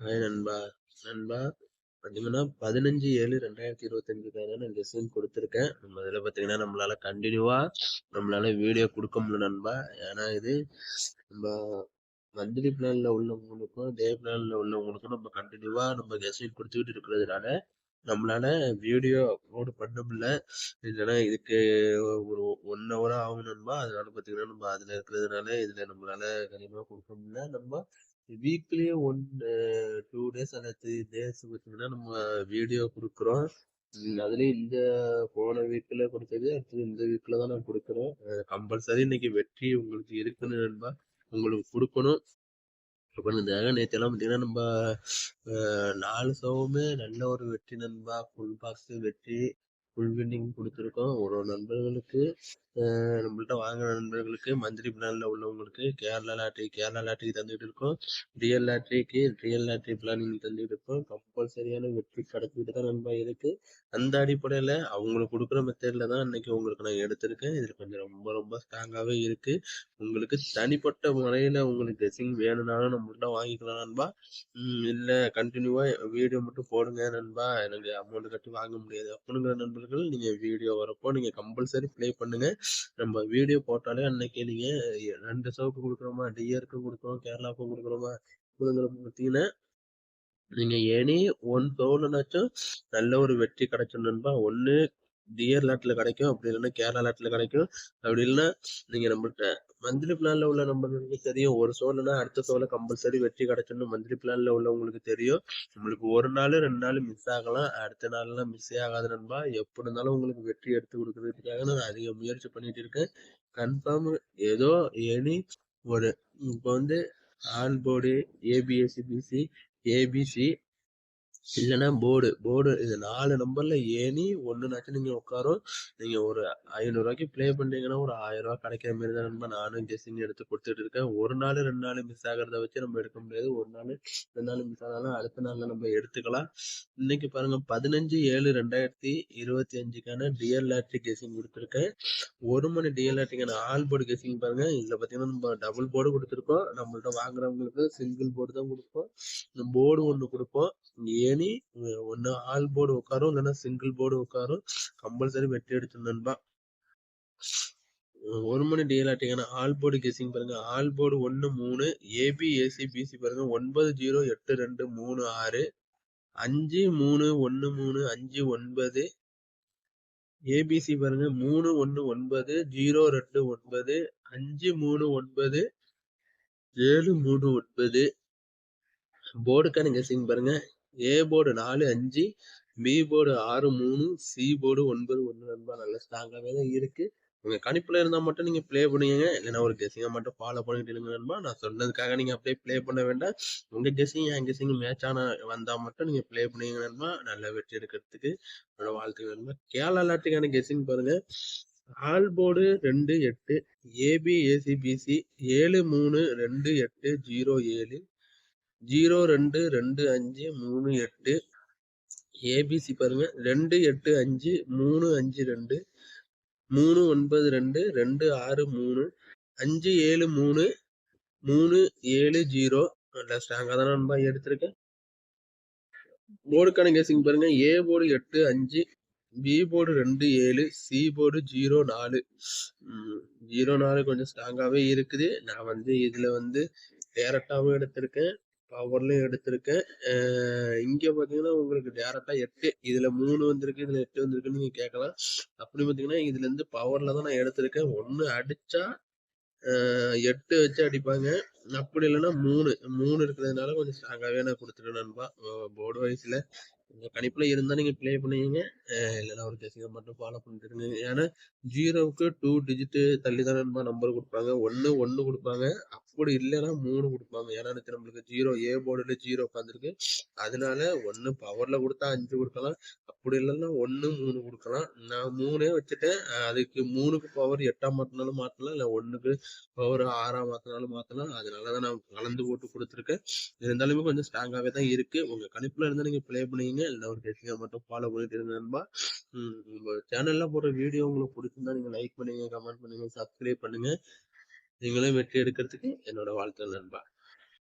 Hi நண்பா. நண்பா பார்த்தீங்கன்னா பதினஞ்சு ஏழு ரெண்டாயிரத்தி இருபத்தஞ்சுக்கான நான் லெசன் கொடுத்துருக்கேன். நம்ம இதில் பார்த்தீங்கன்னா நம்மளால கண்டினியூவாக நம்மளால வீடியோ கொடுக்க முடியல நண்பா. ஏன்னா இது நம்ம மந்த்லி பிளானில் உள்ளவங்களுக்கும் டே பிளானில் உள்ளவங்களுக்கும் நம்ம கண்டினியூவா நம்ம லெசன் கொடுத்துக்கிட்டு இருக்கிறதுனால நம்மளால வீடியோ அப்லோடு பண்ண முடியல. இல்லைன்னா இதுக்கு ஒரு ஒன் ஹவராக ஆகும் நண்பா. அதனால பார்த்தீங்கன்னா நம்ம அதில் இருக்கிறதுனால இதில் நம்மளால கண்டிப்பாக கொடுக்க முடியல. நம்ம வீக்லி ஒன் டூ டேஸ் அல்ல த்ரீ டேஸ் பார்த்தீங்கன்னா நம்ம வீடியோ கொடுக்குறோம். அதுலேயும் இந்த போன வீக்கில் கொடுத்தது அடுத்தது இந்த வீக்கில் தான் நான் கொடுக்குறோம் கம்பல்சரி இன்னைக்கு வெற்றி உங்களுக்கு இருக்குன்னு நண்பா உங்களுக்கு கொடுக்கணும். அப்போ இந்த நேற்றெல்லாம் பார்த்தீங்கன்னா நம்ம நாலு சவமே நல்ல ஒரு வெற்றி நண்பா. ஃபுல் பாக்ஸ் வெற்றி. ஃபுல் வின்னிங் கொடுத்துருக்கோம். ஒரு நண்பர்களுக்கு நம்மள்ட்ட வாங்குற நண்பர்களுக்கு மந்திரி பிளானில் உள்ளவங்களுக்கு கேரளா லாட்ரி கேரளா லாட்ரி தந்துகிட்டு இருக்கோம். ரியல் லாட்ரிக்கு ரியல் லாட்ரி பிளானிங் தந்துகிட்டு இருக்கோம். கம்பல்சரியான வெற்றி கிடைச்சிட்டு தான் நண்பா இருக்கு. அந்த அடிப்படையில் அவங்களுக்கு கொடுக்குற மெத்தடில் தான் இன்னைக்கு உங்களுக்கு நான் எடுத்திருக்கேன். இதில் கொஞ்சம் ரொம்ப ரொம்ப ஸ்ட்ராங்காகவே இருக்கு. உங்களுக்கு தனிப்பட்ட முறையில் உங்களுக்கு ட்ரெஸ்ஸிங் வேணும்னாலும் நம்மள்ட்ட வாங்கிக்கலாம் நண்பா. இல்லை கண்டினியூவாக வீடியோ மட்டும் போடுங்க நண்பா. எனக்கு அமௌண்ட் கட்டி வாங்க முடியாது. அப்படிங்கிற நண்பர்கள் நீங்க வீடியோ வரப்போ நீங்க கம்பல்சரி ப்ளே பண்ணுங்க. நம்ம வீடியோ போட்டாலே அன்னைக்கு நீங்க ரெண்டு சவுக்கு கொடுக்குறோமா டிஆருக்கு கொடுக்குறோம் கேரளாவுக்கு கொடுக்குறோமா பார்த்தீங்கன்னா நீங்க ஏனி ஒன் சவுலனாச்சும் நல்ல ஒரு வெற்றி கிடைச்சோம் நண்பா ஒன்று டியர் லாட்டில் கிடைக்கும் அப்படி இல்லைன்னா கேரளா லாட்ல கிடைக்கும். அப்படி இல்லைன்னா நீங்கள் நம்மள்கிட்ட மந்த்லி பிளானில் உள்ள நம்பர்களுக்கு தெரியும். ஒரு சோழனா அடுத்த சோழ கம்பல்சரி வெற்றி கிடைச்சிடணும் மந்த்லி பிளானில் உள்ளவங்களுக்கு தெரியும். உங்களுக்கு ஒரு நாள் ரெண்டு நாள் மிஸ் ஆகலாம். அடுத்த நாள்லாம் மிஸ்ஸே ஆகாது நண்பா. எப்படி இருந்தாலும் உங்களுக்கு வெற்றி எடுத்து கொடுக்கறதுக்காக நான் அதிக முயற்சி பண்ணிட்டு இருக்கேன். கன்ஃபார்ம் ஏதோ எனி ஒரு இப்போ வந்து all board ABSC BC ABC இல்லைன்னா போர்டு. போர்டு இது நாலு நம்பர்ல ஏனி ஒன்றுனாச்சும் நீங்க உட்காரும். நீங்க ஒரு ஐநூறுரூவாய்க்கு ப்ளே பண்ணீங்கன்னா ஒரு ஆயிரம் ரூபாய் கிடைக்கிற மாதிரி தான் நம்ம நானும் கெஸ்ஸிங் எடுத்து கொடுத்துட்டு இருக்கேன். ஒரு நாள் ரெண்டு நாள் மிஸ் ஆகிறத வச்சு நம்ம எடுக்க முடியாது. ஒரு நாள் ரெண்டு நாள் மிஸ் ஆனாலும் அடுத்த நாள்ல நம்ம எடுத்துக்கலாம். இன்னைக்கு பாருங்க பதினஞ்சு ஏழு ரெண்டாயிரத்தி இருபத்தி அஞ்சுக்கான டிஎல் லாட்ரி கெஸ்ஸிங் கொடுத்துருக்கேன். ஒரு மணி டிஎல் லாட்ரிக்கான ஆல் போர்டு கெஸ்ஸிங் பாருங்க. இதுல பாத்தீங்கன்னா நம்ம டபுள் போர்டு கொடுத்துருக்கோம். நம்மள்ட்ட வாங்குறவங்களுக்கு சிங்கிள் போர்டு தான் கொடுப்போம். போர்டு ஒன்று கொடுப்போம். ஏ ஏணி ஒன்னு ஆல் போர்டு உட்காரும் இல்லைன்னா சிங்கிள் போர்டு உட்காரும். கம்பல்சரி வெற்றி எடுத்து நண்பா. ஒரு மணி டிஎல் ஆல் போர்டு கெஸிங் பாருங்க. ஆல் போர்டு ஒன்று மூணு ஏபி ஏசி பிசி பாருங்க. ஒன்பது ஜீரோ எட்டு ரெண்டு மூணு ஆறு. அஞ்சு மூணு ஒன்று மூணு அஞ்சு ஒன்பது. ஏபிசி பாருங்க. மூணு ஒன்று ஒன்பது ஜீரோ ரெண்டு ஒன்பது. அஞ்சு மூணு ஒன்பது. ஏழு மூணு ஒன்பது. போர்டுக்கான கெஸிங் பாருங்க. ஏ போர்டு நாலு அஞ்சு பி போர்டு ஆறு மூணு சி போர்டு ஒன்பது ஒன்று நண்பா நல்ல ஸ்ட்ராங்காகவே தான் இருக்குது உங்கள் கணிப்பில் இருந்தால் மட்டும் நீங்கள் ப்ளே பண்ணுவீங்க. இல்லைன்னா ஒரு கெஸிங்கை மட்டும் ஃபாலோ பண்ணிட்டு இருங்க நண்பா. நான் சொன்னதுக்காக நீங்கள் அப்படியே ப்ளே பண்ண வேண்டாம். உங்கள் கெஸிங் என் கெஸிங் மேட்ச் ஆன வந்தால் மட்டும் நீங்கள் ப்ளே பண்ணுவீங்க நண்பா. நல்ல வெற்றி எடுக்கிறதுக்கு என்னோட வாழ்த்துக்கு நண்பா. கேரளா லாட்டுக்கான கெஸிங் பாருங்கள் ஆல் போர்டு ரெண்டு எட்டு ஏபிஏசிபிசி ஏழு மூணு ரெண்டு எட்டு ஜீரோ ஏழு ஜீரோ ரெண்டு ரெண்டு அஞ்சு மூணு எட்டு. ஏபிசி பாருங்க. ரெண்டு எட்டு அஞ்சு மூணு அஞ்சு ரெண்டு. மூணு ஒன்பது ரெண்டு ரெண்டு ஆறு மூணு. அஞ்சு ஏழு மூணு. மூணு ஏழு ஜீரோ. நல்லா ஸ்ட்ராங்காக தான் நண்பா எடுத்திருக்கேன் போர்டுக்கான கேசிங் பாருங்க. ஏ போர்டு எட்டு அஞ்சு. பி போர்டு ரெண்டு ஏழு. சி போர்டு ஜீரோ நாலு. ஜீரோ நாலு கொஞ்சம் ஸ்ட்ராங்காகவே இருக்குது. நான் வந்து இதில் வந்து டேரக்டாகவும் எடுத்திருக்கேன். பவர்லையும் எடுத்திருக்கேன் இங்கே பார்த்தீங்கன்னா உங்களுக்கு டேரெக்டாக எட்டு இதில் மூணு வந்திருக்கு இதில் எட்டு வந்திருக்குன்னு நீங்கள் கேட்கலாம். அப்படி பார்த்தீங்கன்னா இதுலேருந்து பவரில் தான் நான் எடுத்திருக்கேன். ஒன்று அடித்தா எட்டு வச்சு அடிப்பாங்க. அப்படி இல்லைன்னா மூணு மூணு இருக்கிறதுனால கொஞ்சம் ஸ்ட்ராங்காகவே நான் கொடுத்துருக்கேன் நண்பா. போர்டு வைஸில் உங்கள் கணிப்பில் இருந்தால் நீங்கள் ப்ளே பண்ணுவீங்க இல்லைன்னா ஒரு கெசிங்கை மட்டும் ஃபாலோ பண்ணிட்டு ஏன்னா ஜீரோவுக்கு டூ டிஜிட்டு தள்ளி தான் நண்பா நம்பர் கொடுப்பாங்க. ஒன்று ஒன்று கொடுப்பாங்க. போர்டு இல்லைன்னா மூணு கொடுப்பாங்க. ஏன்னா நம்மளுக்கு ஜீரோ ஏ போர்டுல ஜீரோ உட்காந்துருக்கு அதனால ஒன்று பவரில் கொடுத்தா அஞ்சு கொடுக்கலாம். அப்படி இல்லைன்னா ஒன்று மூணு கொடுக்கலாம். நான் மூணே வச்சுட்டேன் அதுக்கு மூணுக்கு பவர் எட்டாம் மாற்றினாலும் மாற்றலாம் இல்லை ஒன்றுக்கு பவர் ஆறாம் மாத்தினாலும் மாற்றலாம் அதனால தான் நான் கலந்து போட்டு கொடுத்துருக்கேன். இருந்தாலுமே கொஞ்சம் ஸ்ட்ராங்காகவே தான் இருக்குது உங்கள் கணிப்பில் இருந்தால் நீங்கள் ப்ளே பண்ணுவீங்க. இல்லை ஒரு டெஸ்டிங்கை மட்டும் ஃபாலோ பண்ணிட்டு இருந்தா நண்பா. உங்கள் சேனலில் போடுற வீடியோ உங்களுக்கு பிடிச்சிருந்தா நீங்கள் லைக் பண்ணுங்க கமெண்ட் பண்ணுங்க சப்ஸ்கிரைப் பண்ணுங்க. நீங்களும் வெற்றி எடுக்கிறதுக்கு என்னோட வாழ்த்து நண்பா.